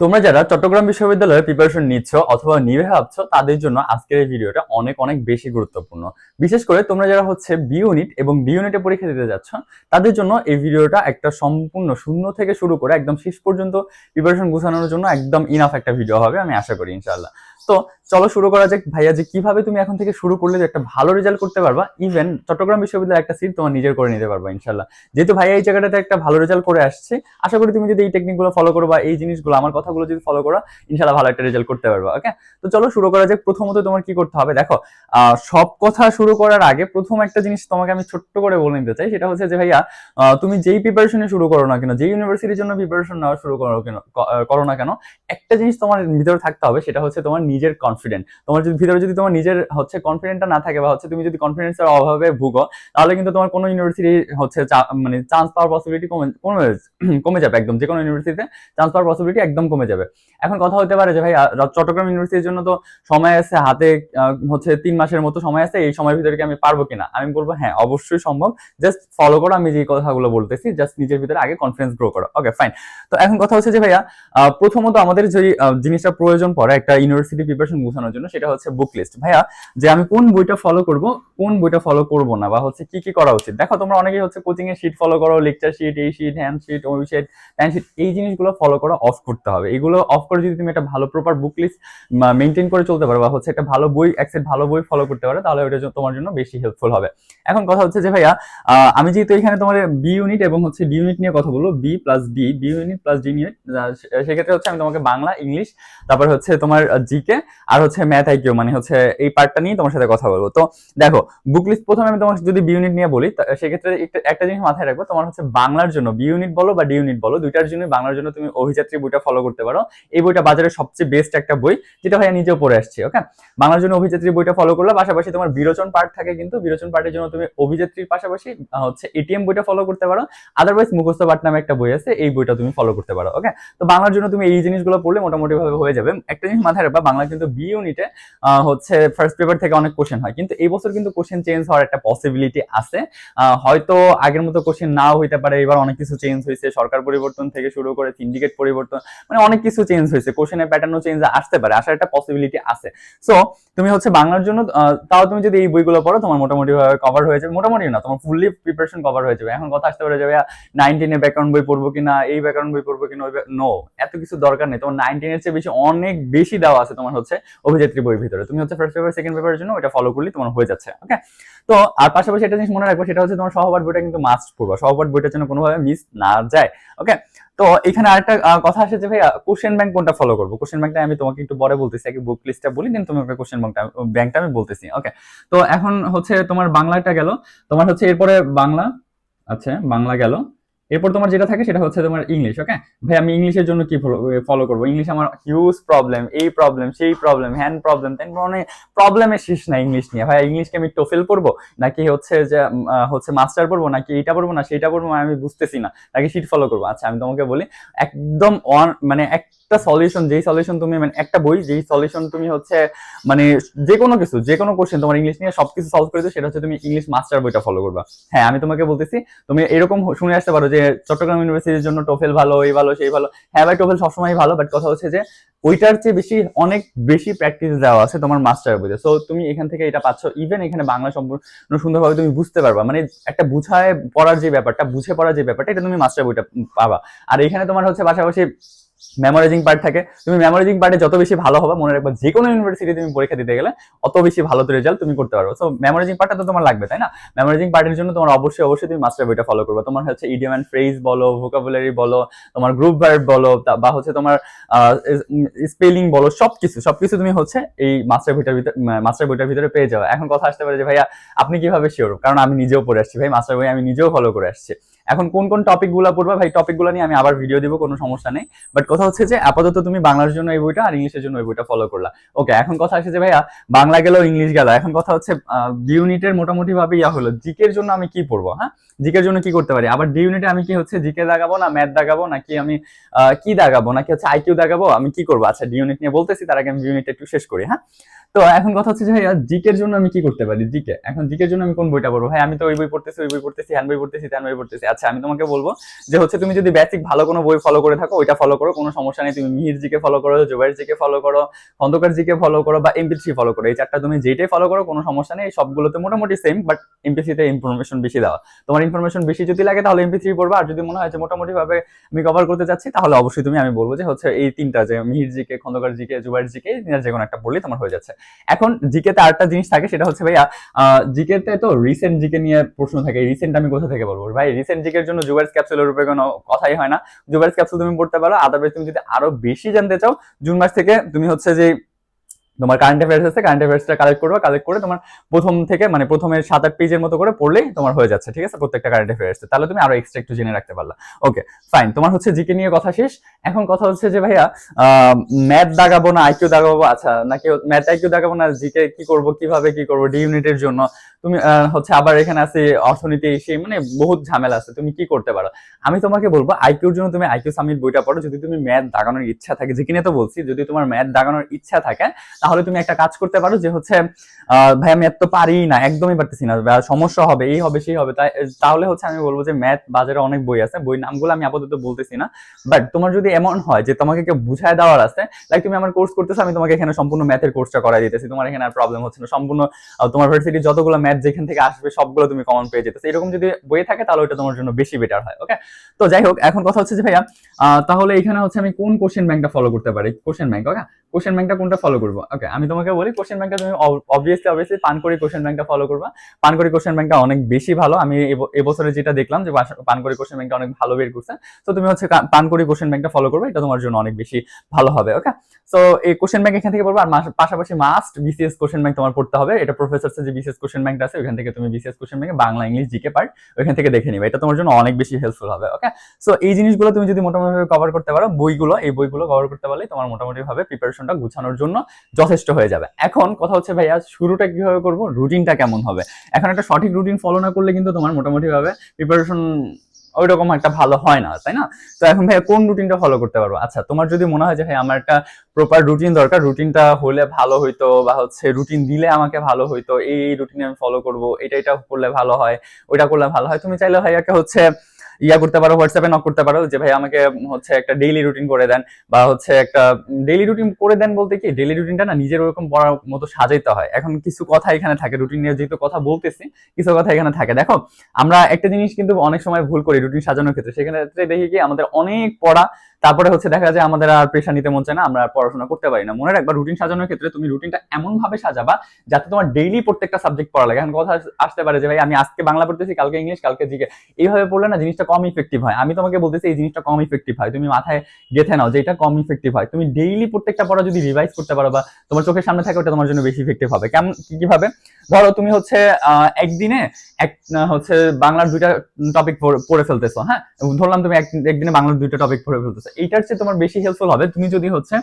তোমরা যারা চট্টগ্রাম বিশ্ববিদ্যালয়ে প্রিপারেশন নিচ্ছ অথবা নিবে ভাবছ, তাদের জন্য আজকের এই ভিডিওটা অনেক অনেক বেশি গুরুত্বপূর্ণ। বিশেষ করে তোমরা যারা হচ্ছে বি ইউনিট এবং বি ইউনিটে পরীক্ষা দিতে যাচ্ছ, তাদের জন্য এই ভিডিওটা একটা সম্পূর্ণ শূন্য থেকে শুরু করে একদম শেষ পর্যন্ত প্রিপারেশন গুছানোর জন্য একদম ইনাফ একটা ভিডিও হবে, আমি আশা করি ইনশাল্লাহ তো চলো শুরু করা যাক। ভাইয়া, যে কীভাবে তুমি এখন থেকে শুরু করলে যে একটা ভালো রেজাল্ট করতে পারবা ইভেন চট্টগ্রাম বিশ্ববিদ্যালয়ে একটা সিট তোমার নিজের করে নিতে পারবা ইনশাল্লাহ যেহেতু ভাইয়া এই জায়গাটাতে একটা ভালো রেজাল্ট করে আসছে, আশা করি তুমি যদি এই টেকনিকগুলো ফলো করো বা এই জিনিসগুলো, আমার কথাগুলো যদি ফলো করো ইনশাল্লাহ ভালো একটা রেজাল্ট করতে পারবা ওকে তো চলো শুরু করা যাক। প্রথমত তোমার কি করতে হবে? দেখো সব কথা শুরু করার আগে প্রথম একটা জিনিস তোমাকে আমি ছোট্ট করে বলে নিতে চাই, সেটা হচ্ছে যে ভাইয়া তুমি যেই প্রিপারেশনে শুরু করো না কেন, যেই ইউনিভার্সিটির জন্য প্রিপারেশন নেওয়া শুরু করো কেন করো না কেন, একটা জিনিস তোমার ভিতরে থাকতে হবে, সেটা হচ্ছে তোমার নিজের কনফিডেন্ট তোমার যদি ভিতরে যদি তোমার নিজের হচ্ছে কনফিডেন্টটা না থাকে বা হচ্ছে তুমি যদি কনফিডেন্সের অভাবে ভুগো, তাহলে কিন্তু তোমার কোনো ইউনিভার্সিটি হচ্ছে মানে চান্স পাওয়ার পসিবিলিটি কমে কমে যাবে একদম। যে কোনো ইউনিভার্সিটিতে চান্স পাওয়ার পসিবিলিটি একদম কমে যাবে। এখন কথা হতে পারে যে ভাই চট্টগ্রাম ইউনিভার্সিটির জন্য তো সময় আছে, হাতে হচ্ছে তিন মাসের মতো সময় আছে, এই সময়ের ভিতরে কি আমি পারব কিনা? আমি বলব হ্যাঁ অবশ্যই সম্ভব। জাস্ট ফলো করো, আমি যে কথাগুলো বলতেছি জাস্ট নিজের ভিতরে আগে কনফিডেন্স গ্রো করো। ওকে ফাইন তো এখন কথা হচ্ছে যে ভাইয়া প্রথমত আমাদের যে জিনিসটা প্রয়োজন পড়ে, একটা ইউনিভার্সিটি প্রিপারেশন বোঝানোর জন্য সেটা হচ্ছে বুক লিস্ট ভাইয়া, যে আমি কোন বইটা ফলো করব, কোন বইটা ফলো করব না বা হচ্ছে কি কি করা উচিত? দেখো, তোমরা অনেকেই হচ্ছে কোচিং এর শিট ফলো করো লেকচার শিট এই শিট হ্যান্ড শিট ওই শিট হ্যান্ড শিট এই জিনিসগুলো ফলো করা অফ করতে হবে। এগুলো অফ করে যদি তুমি একটা ভালো প্রপার বুক লিস্ট মেনটেন করে চলতে পারো বা হচ্ছে একটা ভালো বই এক ভালো বই ফলো করতে পারো, তাহলে ওটা তোমার জন্য বেশি হেল্পফুল হবে। এখন কথা হচ্ছে যে, ভাইয়া আমি যেহেতু এখানে তোমার বি ইউনিট এবং হচ্ছে ডি ইউনিট নিয়ে কথা বলব B plus D B unit plus D unit সেক্ষেত্রে হচ্ছে আমি তোমাকে বাংলা ইংলিশ তারপর হচ্ছে তোমার জিকে আর হচ্ছে ম্যাথ আইকিউ মানে হচ্ছে এই পার্টটা নিয়ে তোমার সাথে কথা বলব। তো দেখো বুক লিস্ট প্রথমে আমি তোমার যদি বি ইউনিট নিয়ে বলি সেক্ষেত্রে একটা জিনিস মাথায় রাখব, তোমার হচ্ছে বাংলার জন্য বি ইউনিট বলো বা ডি ইউনিট বলো, দুইটার জন্য বাংলার জন্য তুমি অভিযাত্রী বইটা ফলো করতে পারো। এই বইটা বাজারে সবচেয়ে বেস্ট একটা বই, যেটা ভাইয়া নিজেও পড়ে আসছি ওকে বাংলার জন্য অভিযাত্রী বইটা ফলো করলে পাশাপাশি তোমার বিরোচন পার্ট থাকে কিন্তু, বিরোচন পার্টের জন্য তুমি অভিযাত্রীর পাশাপাশি হচ্ছে এটিএম বইটা ফলো করতে পারো। আদারওয়াইজ মুখস্থ পাঠ নামে একটা বই আছে, এই বইটা তুমি ফলো করতে পারো ওকে তো বাংলার জন্য তুমি এই জিনিসগুলো পড়লে মোটামুটি ভাবে হয়ে যাবে। একটা জিনিস মাথায় রাখবা, বাংলা কিন্তু বি ইউনিটে হচ্ছে ফার্স্ট পেপার থেকে অনেক কোশ্চেন হয়। কিন্তু এই বছর কিন্তু কোশ্চেন চেঞ্জ হওয়ার একটা পসিবিলিটি আছে। হয়তো আগের মতো কোশ্চেন নাও হইতে পারে। এবার অনেক কিছু চেঞ্জ হয়েছে সরকার পরিবর্তন থেকে শুরু করে সিন্ডিকেট পরিবর্তন মানে অনেক কিছু চেঞ্জ হয়েছে কোশ্চেনের প্যাটার্নও চেঞ্জ আসতে পারে। আসার একটা পসিবিলিটি আছে। সো তুমি হচ্ছে বাংলার জন্য তাও তুমি যদি এই বইগুলো পড়ো, তোমার মোটামুটি কভার হয়ে যাবে। মোটামুটি না, তোমার ফুললি প্রিপারেশন কভার হয়ে যাবে। এখন কথা আসতে পারে যাবে নাইনটিনে ব্যাকগ্রাউন্ড বই পড়ব কিনা? এই ব্যাকগ্রাউন্ড বই পড়ব কিনা? নো এত কিছু দরকার নেই। তোমার নাইনটিনের চেয়ে বেশি অনেক বেশি দেওয়া আছে তোমার হচ্ছে অভিযাত্রী বইয়ের ভিতরে। তুমি হচ্ছে ফার্স্ট পেপার সেকেন্ড পেপারের জন্য ওটা ফলো করলে তোমার হয়ে যাচ্ছে ওকে তো আর পাশাপাশি একটা জিনিস মনে রাখব, সেটা হচ্ছে তোমার সহপাঠ বইটা কিন্তু মাস্ট পড়বা। সহপাঠ বইটার জন্য কোনোভাবে মিস না যায় ওকে তো এখানে আরেকটা কথা আসে যে ভাইয়া কোশ্চেন ব্যাংক কোনটা ফলো করব? কোশ্চেন ব্যাংকটা আমি তোমাকে একটু পরে বলতেছি, আগে বুক লিস্টটা বলি দেন তুমি ওকে কোশ্চেন ব্যাংকটা ব্যাংকটা আমি বলতেছি ওকে তো এখন হচ্ছে তোমার বাংলাটা গেল। তোমার হচ্ছে এরপরে বাংলা আচ্ছা বাংলা গেল। এরপর তোমার যেটা থাকে সেটা হচ্ছে তোমার ইংলিশ ওকে ভাই, আমি ইংলিশের জন্য কি ফলো করব? ইংলিশ আমার হিউজ প্রবলেম এই প্রবলেম সেই প্রবলেম হ্যান্ড প্রবলেম তাই মানে প্রবলেমের শেষ না ইংলিশ নিয়ে। ভাই ইংলিশকে আমি টোফেল পড়ব? নাকি হচ্ছে যে হচ্ছে মাস্টার পড়ব? নাকি এইটা পড়ব? না, সেইটা পড়ব? আমি বুঝতেছি না। নাকি সিট ফলো করব? আচ্ছা আমি তোমাকে বলি, একদম অন মানে একটা সলিউশন যেই সলিউশন তুমি মানে একটা বই, যেই সলিউশন তুমি হচ্ছে মানে যে কোনো কিছু যে কোনো কোশ্চেন তোমার ইংলিশ নিয়ে সবকিছু সলভ করে দিও, সেটা হচ্ছে তুমি ইংলিশ মাস্টার বইটা ফলো করবা। হ্যাঁ আমি তোমাকে বলতেছি, তুমি এরকম শুনে আসতে পারো যে চট্টগ্রাম ইউনিভার্সিটির জন্য টোফেল ভালো, এই ভালো, সেই ভালো। হ্যাঁ ভাই টোফেল সবসময় ভালো বাট কথা হচ্ছে যে ওইটার চেয়ে বেশি অনেক বেশি প্র্যাকটিস দেওয়া আছে তোমার মাস্টার বইতে। সো তুমি এখান থেকে এটা পাচ্ছ ইভেন এখানে বাংলা সম্পূর্ণ সুন্দরভাবে তুমি বুঝতে পারবা। মানে একটা বুঝায় পড়ার যে ব্যাপারটা, বুঝে পড়ার যে ব্যাপারটা, এটা তুমি মাস্টার বইটা পাবা। আর এখানে তোমার হচ্ছে পাশাপাশি মেমোরাইজিং পার্ট থাকে। তুমি মেমোরাইজিং পার্টে যত বেশি ভালো হবে, মনে রাখবা যে কোনো ইউনিভার্সিটি তুমি পরীক্ষা দিতে গেলে অত বেশি ভালো রেজাল্ট তুমি করতে পারবে। সো মেমোরাইজিং পার্টটা তো তোমার লাগবে, তাই না? মেমোরাইজিং পার্টের জন্য তোমার অবশ্যই অবশ্যই তুমি মাস্টার বইটা ফলো করবে। তোমার হচ্ছে ইডিয়াম অ্যান্ড ফ্রেজ বলো ভোকাবুলারি বলো, তোমার গ্রুপ ভার্ব বলো বা হচ্ছে তোমার স্পেলিং বলো, সবকিছু সবকিছু তুমি হচ্ছে এই মাস্টার বইটার ভিতরে মাস্টার বইটার ভিতরে পেয়ে যাবে এখন কথা আসতে পারে যে, ভাইয়া, আপনি কীভাবে শিওর কারণ আমি নিজেও পড়ে আসছি, ভাই। মাস্টার বই আমি নিজেও ফলো করে আসছি। এখন কোন কোন টপিকগুলা পড়বা, ভাই টপিকগুলা নিয়ে আমি আবার ভিডিও দিব, কোনো সমস্যা নেই। বাট কথা হচ্ছে যে, আপাতত তুমি বাংলার জন্য এই বইটা আর ইংলিশের জন্য এই বইটা ফলো করলা। ওকে এখন কথা আসে যে, ভাইয়া, বাংলা গেল ইংলিশ গেল। এখন কথা হচ্ছে ডি ইউনিটের মোটামুটি ভাবে ইয়া হলো। জিকের জন্য আমি কি পড়ব হ্যাঁ? জিকের জন্য কি করতে পারি? আবার ডি ইউনিটে আমি কি হচ্ছে জিকে দাগাবো না ম্যাথ দাগাবো, নাকি আমি কি দাগাবো, নাকি হচ্ছে আইকিউ দাগাবো? আমি কি করব? আচ্ছা ডি ইউনিট নিয়ে বলতেছি, তার আগে আমি ইউনিট একটু শেষ করি হ্যাঁ? তো এখন কথা হচ্ছে যে, ভাইয়া জিকের জন্য আমি কি করতে পারি? জিকে এখন জিকের জন্য আমি কোন বইটা পড়ব? ভাই, আমি তো ওই বই পড়তেছি, ওই বই পড়তেছি, হ্যান বই পড়তেছি, ত্যান বই পড়তেছি। আচ্ছা আমি তোমাকে বলব যে হচ্ছে তুমি যদি বেসিক ভালো কোনো বই ফলো করে থাকো, ওইটা ফলো করো, কোনো সমস্যা নেই। তুমি মিহির জিকে ফলো করো, জুবাইর জিকে ফলো করো, খন্দকার জিকে ফলো করো বা এমপি থ্রি ফলো করো, এই চারটা তুমি যেটাই ফলো করো, কোনো সমস্যা নেই। সবগুলোতে মোটামুটি সেম বাট এমপি থ্রিতে ইনফরমেশন বেশি দেওয়া। তোমার ইনফরমেশন বেশি যদি লাগে, তাহলে এমপি থ্রি পড়বা। আর যদি মনে হয় যে মোটামুটি ভাবে আমি কভার করতে চাচ্ছি, তাহলে অবশ্যই তুমি, আমি বলব যে হচ্ছে এই তিনটা, যে Mihir GK, Khandakar GK, Zubair GK যে কোনো একটা পড়লেই তোমার হয়ে যাচ্ছে। এখন জিকে তে আরেকটা জিনিস থাকে, সেটা হচ্ছে ভাইয়া জিকে তে তো রিসেন্ট জিকে নিয়ে প্রশ্ন থাকে রিসেন্ট আমি কোথা থেকে বলব? ভাই রিসেন্ট জিকের জন্য জুবাইস ক্যাপসুলের উপরে কোনো কথাই হয় না। জুবাইস ক্যাপসুল তুমি পড়তে পারো। আদারওয়াইজ তুমি যদি আরও বেশি জানতে চাও জুন মাস থেকে তুমি হচ্ছে যে তোমার কারেন্ট অ্যাফেয়ার্স আছে কারেন্ট অ্যাফেয়ার্সটা কালেক্ট করবে কালেক্ট করে তোমার প্রথম থেকে মানে প্রথমে সাত আট পেজের মতো করে পড়লেই তোমার হয়ে যাচ্ছে, ঠিক আছে? প্রত্যেকটা কারেন্ট অ্যাফেয়ার্স তাহলে তুমি আরও এক্সট্রা একটু জেনে রাখতে পারলা। ওকে ফাইন তোমার হচ্ছে জিকে নিয়ে কথা শেষ। এখন কথা হচ্ছে যে ভাইয়া ম্যাথ দাগাবো না আইকিউ দাগাবো? আচ্ছা নাকি ম্যাথ আইকিউ দাগাবো না জিকে কি করব, কীভাবে কি করব ডি ইউনিটের জন্য? তুমি হচ্ছে আবার এখানে আছে, অর্থনীতি সেই মানে বহুত ঝামেলা আছে, তুমি কি করতে পারো? আমি তোমাকে বলব আইকিউর জন্য তুমি আইকিউ সামিট বইটা পড়ো। যদি তুমি ম্যাথ দাগানোর ইচ্ছা থাকে যে কিনে তো বলছি, যদি তোমার ম্যাথ দাগানোর ইচ্ছা থাকে তাহলে তুমি একটা কাজ করতে পারো যে হচ্ছে আহ, ভাইয়া ম্যাথ তো পারি না একদমই পারতেছি না সমস্যা হবে এই হবে সেই হবে তাহলে হচ্ছে আমি বলব যে ম্যাথ বাজারে অনেক বই আছে বই নামগুলো আমি আপাতত বলতেছি না বাট তোমার যদি এমন হয় যে তোমাকে কেউ বুঝায় দেওয়ার আছে লাইক তুমি আমার কোর্স করতেছো আমি তোমাকে এখানে সম্পূর্ণ ম্যাথের কোর্সটা করাই দিতেছি তোমার এখানে আর প্রবলেম হচ্ছে না সম্পূর্ণ তোমার ভার্সিটি যতগুলো ম্যাথ যেখান থেকে আসবে সবগুলো তুমি কমন পেয়ে যেতেছো এরকম যদি বই থাকে তাহলে ওটা তোমার জন্য বেশি বেটার হয় ওকে তো যাই হোক এখন কথা হচ্ছে যে ভাইয়া তাহলে এখানে হচ্ছে আমি কোন কোশ্চেন ব্যাংকটা ফলো করতে পারি কোশ্চেন ব্যাংক ওকে কোশ্চেন ব্যাংকটা কোনটা ফলো করব ওকে আমি তোমাকে বলি কোশ্চেন ব্যাংকটা তুমি অবভিয়াসলি অবভিয়াসলি পানকড়ি কোশ্চেন ব্যাংকটা ফলো করবা পানকড়ি কোশ্চেন ব্যাংকটা অনেক বেশি ভালো আমি এবছরে যেটা দেখলাম যে পানকড়ি কোশ্চেন ব্যাংকটা অনেক ভালো বের করছে তো তুমি হচ্ছে পানকড়ি কোশ্চেন ব্যাংকটা ফলো করবে এটা তোমার জন্য অনেক বেশি ভালো হবে ওকে সো এই কোশ্চেন ব্যাংক এখান থেকে পড়ব আর পাশাপাশি মাস্ট বিসিএস কোশ্চেন ব্যাংক তোমার পড়তে হবে এটা প্রফেসর যে বিসিএস কোশ্চেন ব্যাংকটা আছে ওখান থেকে তুমি বিসিএস কোশ্চেন ব্যাংকে বাংলা ইংলিশ জিকে পার্ট ওখান থেকে দেখে নিবে এটা তোমার জন্য অনেক বেশি হেল্পফুল হবে ওকে সো এই জিনিসগুলো তুমি যদি মোটামুটি কভার করতে পারো বইগুলো এই বইগুলো কভার করতে পারলে তোমার মোটামুটি ভাবে প্রিপারেশনটা গুছানোর জন্য যথেষ্ট হয়ে যাবে। এখন কথা হচ্ছে, ভাইয়া, শুরুটা কীভাবে করব? রুটিনটা কেমন হবে? এখন একটা সঠিক রুটিন ফলো না করলে কিন্তু তোমার মোটামুটি ভাবে প্রিপারেশন ওই রকম একটা ভালো হয় না, তাই না? তো এখন ভাইয়া, কোন রুটিনটা ফলো করতে পারব? আচ্ছা তোমার যদি মনে হয় যে ভাই আমার একটা প্রপার রুটিন দরকার, রুটিনটা হলে ভালো হইতো বা হচ্ছে রুটিন দিলে আমাকে ভালো হইতো, এই রুটিনে আমি ফলো করব, এটা এটা করলে ভালো হয়, ওইটা করলে ভালো হয়। তুমি চাইলে ভাইয়াকে হচ্ছে ইয়া করতে পারো, হোয়াটসঅ্যাপে নক করতে পারো যে, ভাই, আমাকে হচ্ছে একটা ডেইলি রুটিন করে দেন। বা হচ্ছে একটা ডেইলি রুটিন করে দেন বলতে কি ডেইলি রুটিনটা না নিজের ওরকম পড়ার মতো সাজাইতে হয়। এখন কিছু কথা এখানে থাকে রুটিন নিয়ে যেহেতু কথা বলতেছি, কিছু কথা এখানে থাকে। দেখো, আমরা একটা জিনিস কিন্তু অনেক সময় ভুল করি রুটিন সাজানোর ক্ষেত্রে। সেখানে দেখি কি, আমাদের অনেক পড়া তারপরে হচ্ছে দেখা যায় আমাদের আর প্রেশার নিতে মন চায় না, আমরা পড়াশোনা করতে পারি না। মনে রাখবা রুটিন সাজানোর ক্ষেত্রে তুমি রুটিনটা এমন ভাবে সাজাবা যাতে তোমার ডেইলি প্রত্যেকটা সাবজেক্ট পড়া লাগে। এখন কথা আসতে পারে যে, ভাই, আমি আজকে বাংলা পড়তেছি, কালকে ইংলিশ কালকে জিকে এইভাবে পড়লে না জিনিসটা কম ইফেক্টিভ হয়। আমি তোমাকে বলতেছি, এই জিনিসটা কম ইফেক্টিভ হয়। তুমি মাথায় গেথে নাও যে, এটা কম ইফেক্টিভ হয়। তুমি ডেইলি প্রত্যেকটা পড়া যদি রিভাইজ করতে পারো বা তোমার চোখের সামনে থাকে, ওটা তোমার জন্য বেশি ইফেক্টিভ হবে। কেমন কীভাবে? ধরো তুমি হচ্ছে একদিনে এক হচ্ছে বাংলার দুইটা টপিক পড়ে ফেলতেছো হ্যাঁ? ধরলাম তুমি একদিনে বাংলার দুইটা টপিক পড়ে ফেলতেছো। এইটার চেয়ে তোমার বেশি হেল্পফুল হবে। তুমি যদি হচ্ছে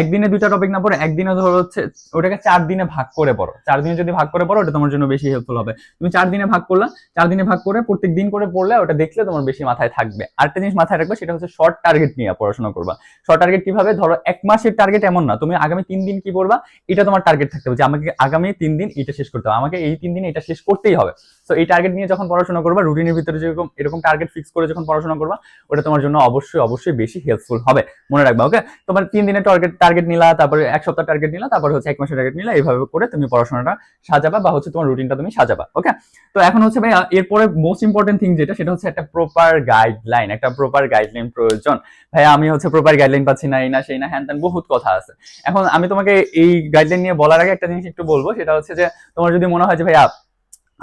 একদিনে দুইটা টপিক না পড়ে, একদিনে ধরো হচ্ছে ওটাকে চার দিনে ভাগ করে পড়ো। চার দিনে যদি ভাগ করে পড়ো, ওটা তোমার জন্য বেশি হেল্পফুল হবে। তুমি চার দিনে ভাগ করলা, চার দিনে ভাগ করে প্রত্যেক দিন করে পড়লে ওটা দেখলে তোমার বেশি মাথায় থাকবে। আরেকটা জিনিস মাথায় রাখবে, সেটা হচ্ছে শর্ট টার্গেট নিয়ে পড়াশোনা করবা। শর্ট টার্গেট কীভাবে? ধরো এক মাসের টার্গেট এমন না, তুমি আগামী তিন দিন কি পড়বা? এটা তোমার টার্গেট থাকতে হবে যে আমাকে আগামী তিন দিন এটা শেষ করতে হবে। আমাকে এই তিন দিনে এটা শেষ করতেই হবে। তো এই টার্গেট নিয়ে যখন পড়াশোনা করবা রুটিনের ভিতরে যেরকম, এরকম টার্গেট ফিক্স করে যখন পড়াশোনা করবা, ওটা তোমার জন্য অবশ্যই অবশ্যই বেশি হেল্পফুল হবে। মনে রাখবা ওকে তোমার তিন দিনের টার্গেট টার্গেট নিলা, তারপরে এক সপ্তাহ টার্গেট নিলা, তারপরে হচ্ছে এক মাসের টার্গেট নিলা, এইভাবে করে তুমি পড়াশোনাটা সাজাবা বা হচ্ছে তোমার রুটিনটা তুমি সাজাবা ওকে তো এখন হচ্ছে ভাই এরপরে মোস্ট ইম্পর্টেন্ট থিং যেটা, সেটা হচ্ছে একটা প্রপার গাইডলাইন একটা প্রপার গাইডলাইন প্রয়োজন। ভাই আমি হচ্ছে প্রপার গাইডলাইন পাচ্ছি না, এই না, সেই না, হ্যান ত্যান, বহুত কথা আছে। এখন আমি তোমাকে এই গাইডলাইন নিয়ে বলার আগে একটা জিনিস একটু বলব, সেটা হচ্ছে যে, তোমার যদি মনে হয় যে ভাই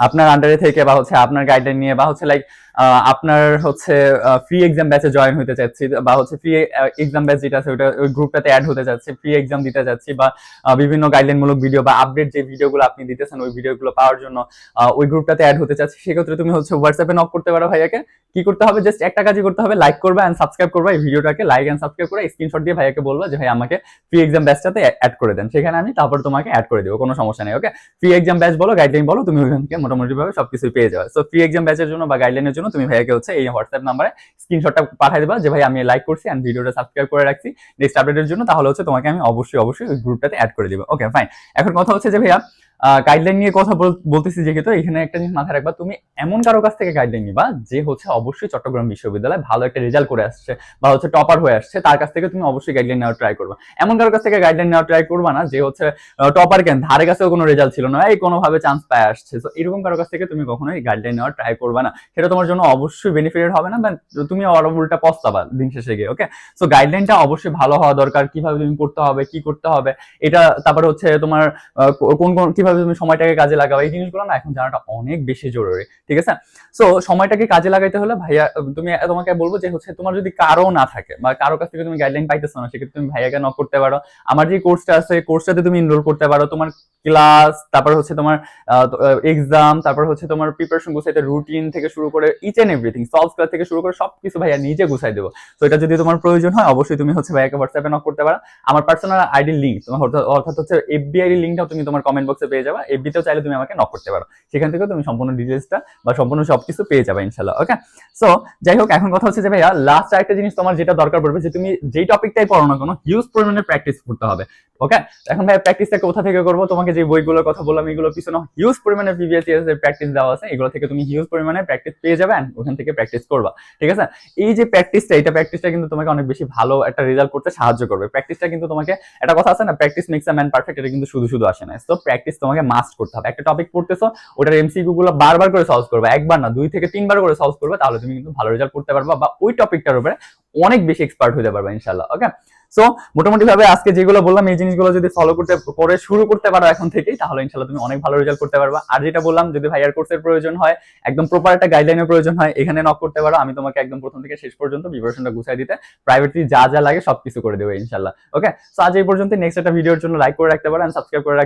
আপনার আন্ডারে থেকে বা হচ্ছে আপনার গাইডলাইন নিয়ে বা হচ্ছে লাইক আপনার হচ্ছে ফ্রি এক্সাম ব্যাচে জয়েন হতে চাচ্ছি, বা হচ্ছে ফ্রি এক্সাম ব্যাচ যেটা আছে, ওটা ওই গ্রুপটাতে অ্যাড হতে যাচ্ছি ফ্রি এক্সাম দিতে যাচ্ছি বা বিভিন্ন গাইডলাইন মূলক ভিডিও বা আপডেট যে ভিডিওগুলো আপনি দিতেছেন, ওই ভিডিওগুলো পাওয়ার জন্য ওই গ্রুপটাতে অ্যাড হতে চাচ্ছি। সেক্ষেত্রে তুমি হচ্ছে হোয়াটসঅ্যাপে নক করতে পারো ভাইয়াকে। কি করতে হবে? জাস্ট একটা কাজই করতে হবে লাইক করবে অ্যান্ড সাবস্ক্রাইব করবে, এই ভিডিওটাকে লাইক এন্ড সাবস্ক্রাইব করে স্ক্রিনশট দিয়ে ভাইয়াকে বলব যে, ভাই, আমাকে ফ্রি এক্সাম ব্যাচটাতে অ্যাড করে দেন। সেখানে আমি তারপর তোমাকে অ্যাড করে দেবো, কোনো সমস্যা নেই ওকে ফ্রি এক্সাম ব্যাচ বলো গাইডলাইন বলো, তুমি ওইখান থেকে মোটামুটি ভাবে সবকিছু পেয়ে যাবে। সো ফ্রি এক্সাম ব্যাচের জন্য বা গাইডলাইনের জন্য তুমি ভাইয়াকে হচ্ছে এই হোয়াটসঅ্যাপ নাম্বারে স্ক্রিনশটটা পাঠিয়ে দেবা যে ভাই আমি লাইক করছি এন্ড ভিডিওটা সাবস্ক্রাইব করে রাখছি। নেক্সট আপডেটের জন্য তাহলে হচ্ছে তোমাকে আমি অবশ্যই অবশ্যই গ্রুপটাতে অ্যাড করে দেবো। ওকে ফাইন এখন কথা হচ্ছে যে, ভাইয়া গাইডলাইন নিয়ে কথা বল- বলতেছি যেহেতু, এখানে একটা জিনিস মাথায় রাখবা, তুমি এমন কারও কাছ থেকে গাইডলাইন নিবা যে হচ্ছে অবশ্যই চট্টগ্রাম বিশ্ববিদ্যালয়ে ভালো একটা রেজাল্ট করে আসছে বা হচ্ছে টপার হয়ে আসছে, তার কাছ থেকে তুমি অবশ্যই গাইডলাইন নেওয়ার ট্রাই করবা। এমন কারও কাছ থেকে গাইডলাইন নেওয়ার ট্রাই করবা না যে হচ্ছে টপার কেন? ধারে কাছেও কোনো রেজাল্ট ছিল না, এই কোনোভাবে চান্স পায় আসছে। তো এরকম কারও কাছ থেকে তুমি কখনোই গাইডলাইন নেওয়ার ট্রাই করবা না। সেটা তোমার জন্য অবশ্যই বেনিফিটেড হবে না বা তুমি আরও উল্টা পস্তাবা দিন শেষে গিয়ে ওকে সো গাইডলাইনটা অবশ্যই ভালো হওয়া দরকার, কীভাবে তুমি পড়তে হবে, কি করতে হবে, এটা তারপরে হচ্ছে তোমার কোন কোন কীভাবে তুমি সময়টাকে কাজে লাগাবে এই জিনিসগুলো না এখন জানাটা অনেক বেশি জরুরি, ঠিক আছে? সো সময়টাকে কাজে লাগাইতে হলে ভাইয়া, তুমি, তোমাকে বলব যে হচ্ছে তোমার যদি কারও না থাকে বা কারও কাছ থেকে তুমি গাইডলাইন পাইতেছো না, সেক্ষেত্রে তুমি ভাইয়াকে নক করতে পারো। আমার যে কোর্সটা আছে কোর্সটাতে তুমি এনরোল করতে পারো। তোমার ক্লাস তারপর হচ্ছে তোমার এক্সাম তারপর হচ্ছে তোমার প্রিপারেশন গুছাইতে রুটিন থেকে শুরু করে each and everything solve class থেকে শুরু করে সবকিছু ভাইয়া নিজে গুছাই দেবো। তো এটা যদি তোমার প্রয়োজন হয়, অবশ্যই তুমি হচ্ছে ভাইয়াকে হোয়াটসঅ্যাপে নক করতে পারো। আমার পার্সোনাল আইডি লিঙ্ক তোমার অর্থাৎ- হচ্ছে এফবি আইডি লিঙ্কটাও তুমি তোমার কমেন্ট বক্সে পেয়ে যাবে এফবিতেও চাইলে তুমি আমাকে নক করতে পারো। সেখান থেকে তুমি সম্পূর্ণ ডিটেলসটা বা সম্পূর্ণ সবকিছু পেয়ে যাবে ইনশাল্লাহ ওকে সো যাই হোক, এখন কথা হচ্ছে যে ভাইয়া লাস্ট আরেকটা জিনিস তোমার যেটা দরকার পড়বে যে তুমি যেই টপিকটাই পড়ো না কোনো হিউজ পরিমাণে প্র্যাকটিস করতে হবে ওকে এখন ভাই প্র্যাকটিসটা কোথা থেকে করব? তোমাকে যে বইগুলোর কথা বললাম এগুলো পিছনে হিউজ পরিমাণে প্রিভিয়াস ইয়ার্স এর প্র্যাকটিস দেওয়া আছে, এগুলো থেকে তুমি হিউজ পরিমাণে প্র্যাকটিস পেয়ে যাবে and ওখান থেকে প্র্যাকটিস করবা, ঠিক আছে? এই যে প্র্যাকটিসটা এটা প্র্যাকটিসটা কিন্তু তোমাকে অনেক বেশি ভালো একটা রেজাল্ট করতে সাহায্য করবে। প্র্যাকটিসটা কিন্তু তোমাকে, একটা কথা আছে না practice makes a man perfect এটা কিন্তু শুধু শুধু আসে না। তো প্র্যাকটিস তোমাকে মাস্ট করতে হবে। একটা টপিক পড়তেছো, ওটার এমসিকিউ গুলো বারবার করে সলভ করবে, একবার না, দুই থেকে তিনবার করে সলভ করবে, তাহলে তুমি কিন্তু ভালো রেজাল্ট করতে পারবা বা ওই টপিকটার উপরে অনেক বেশি এক্সপার্ট হতে পারবে ইনশাল্লাহ ওকে সো মোটামুটি ভাবে আজকে যেগুলো বললাম, এই জিনিসগুলো যদি ফলো করতে, করে শুরু করতে পারো এখন থেকেই, তাহলে ইনশাল্লাহ তুমি অনেক ভালো রেজাল্ট করতে পারবা। আর যেটা বললাম, যদি ভাইয়ার কোর্সের প্রয়োজন হয়, একদম প্রপার একটা গাইডলাইনের প্রয়োজন হয়, এখানে নক করতে পারো, আমি তোমাকে একদম প্রথম থেকে শেষ পর্যন্ত প্রিপারেশনটা গুছাই দিতে প্রাইভেটলি যা যা লাগে সবকিছু করে দেবো ইনশাল্লাহ ওকে সো আজ এই পর্যন্ত নেক্সট একটা ভিডিওর জন্য লাইক করে রাখতে পারো সাবস্ক্রাইব করে